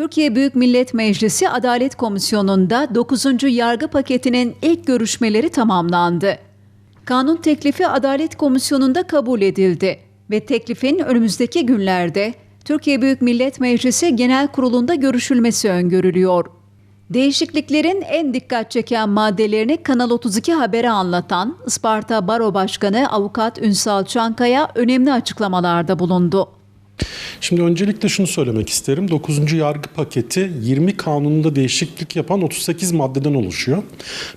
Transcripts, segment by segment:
Türkiye Büyük Millet Meclisi Adalet Komisyonu'nda 9. yargı paketinin ilk görüşmeleri tamamlandı. Kanun teklifi Adalet Komisyonu'nda kabul edildi ve teklifin önümüzdeki günlerde Türkiye Büyük Millet Meclisi Genel Kurulu'nda görüşülmesi öngörülüyor. Değişikliklerin en dikkat çeken maddelerini Kanal 32 Haber'e anlatan Isparta Baro Başkanı Avukat Ünsal Çankaya önemli açıklamalarda bulundu. Şimdi öncelikle şunu söylemek isterim. 9. yargı paketi 20 kanununda değişiklik yapan 38 maddeden oluşuyor.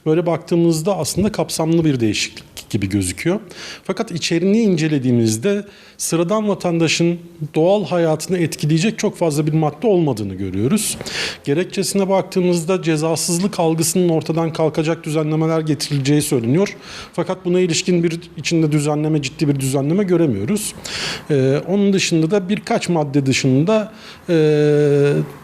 Böyle baktığımızda aslında kapsamlı bir değişiklik gibi gözüküyor. Fakat içeriğini incelediğimizde sıradan vatandaşın doğal hayatını etkileyecek çok fazla bir madde olmadığını görüyoruz. Gerekçesine baktığımızda cezasızlık algısının ortadan kalkacak düzenlemeler getirileceği söyleniyor. Fakat buna ilişkin bir içinde düzenleme, ciddi bir düzenleme göremiyoruz. Ee, onun dışında da birkaç madde dışında e,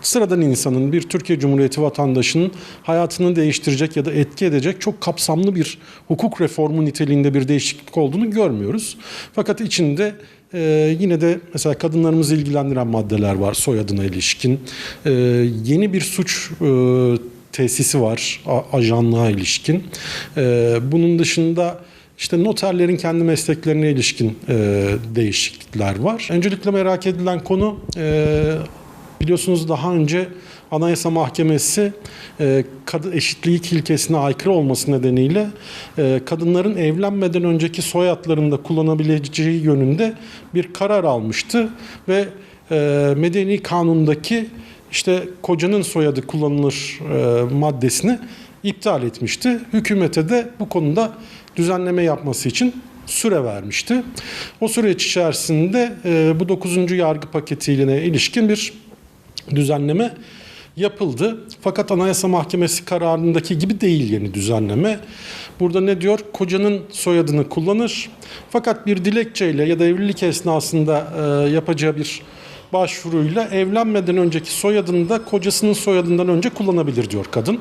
sıradan insanın, bir Türkiye Cumhuriyeti vatandaşının hayatını değiştirecek ya da etki edecek çok kapsamlı bir hukuk reformu niteliğinde bir değişiklik olduğunu görmüyoruz. Fakat içinde ee, yine de mesela kadınlarımızı ilgilendiren maddeler var soyadına ilişkin. Ee, yeni bir suç e, tesisi var ajanlığa ilişkin. Ee, bunun dışında işte noterlerin kendi mesleklerine ilişkin e, değişiklikler var. Öncelikle merak edilen konu e, biliyorsunuz daha önce Anayasa Mahkemesi e, kadın eşitlik ilkesine aykırı olması nedeniyle e, kadınların evlenmeden önceki soyadlarında kullanabileceği yönünde bir karar almıştı ve e, Medeni Kanun'daki işte kocanın soyadı kullanılır maddesini iptal etmişti. Hükümete de bu konuda düzenleme yapması için süre vermişti. O süreç içerisinde e, bu 9. yargı paketiyle ilişkin bir düzenleme yapıldı. Fakat Anayasa Mahkemesi kararındaki gibi değil yeni düzenleme. Burada ne diyor? Kocanın soyadını kullanır. Fakat bir dilekçeyle ya da evlilik esnasında e, yapacağı bir başvuruyla evlenmeden önceki soyadını da kocasının soyadından önce kullanabilir diyor kadın.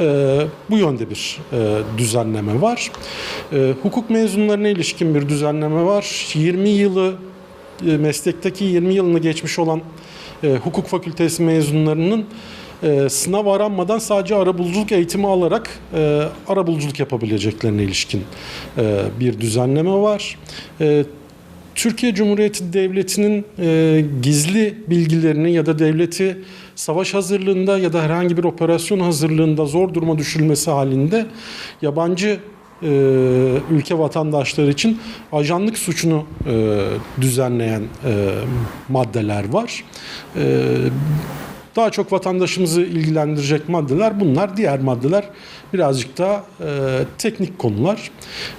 E, bu yönde bir e, düzenleme var. E, hukuk mezunlarına ilişkin bir düzenleme var. 20 yılı meslekteki 20 yılını geçmiş olan e, hukuk fakültesi mezunlarının e, sınav aranmadan sadece arabuluculuk eğitimi alarak e, arabuluculuk yapabileceklerine ilişkin e, bir düzenleme var. E, Türkiye Cumhuriyeti Devleti'nin e, gizli bilgilerini ya da devleti savaş hazırlığında ya da herhangi bir operasyon hazırlığında zor duruma düşülmesi halinde yabancı e, ülke vatandaşları için ajanlık suçunu e, düzenleyen e, maddeler var. E, daha çok vatandaşımızı ilgilendirecek maddeler bunlar. Diğer maddeler birazcık daha e, teknik konular.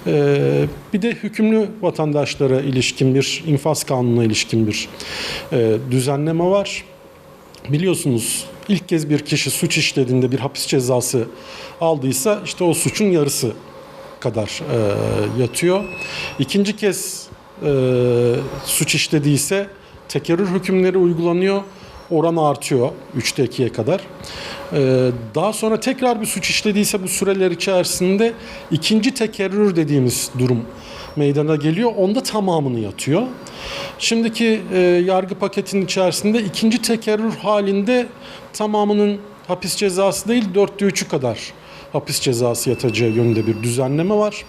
E, bir de hükümlü vatandaşlara ilişkin bir infaz kanununa ilişkin bir e, düzenleme var. Biliyorsunuz ilk kez bir kişi suç işlediğinde bir hapis cezası aldıysa işte o suçun yarısı kadar e, yatıyor. İkinci kez e, suç işlediyse tekerrür hükümleri uygulanıyor. Oran artıyor 3'te 2'ye kadar. E, daha sonra tekrar bir suç işlediyse bu süreler içerisinde ikinci tekerrür dediğimiz durum meydana geliyor. Onda tamamını yatıyor. Şimdiki e, yargı paketinin içerisinde ikinci tekerrür halinde tamamının hapis cezası değil dörtte üçü kadar hapis cezası yatacağı yönünde bir düzenleme var.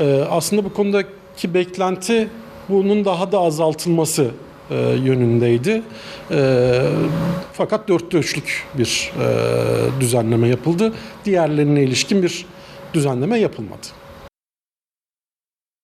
Ee, aslında bu konudaki beklenti bunun daha da azaltılması e, yönündeydi. E, fakat dörtte üçlük bir e, düzenleme yapıldı. Diğerlerine ilişkin bir düzenleme yapılmadı.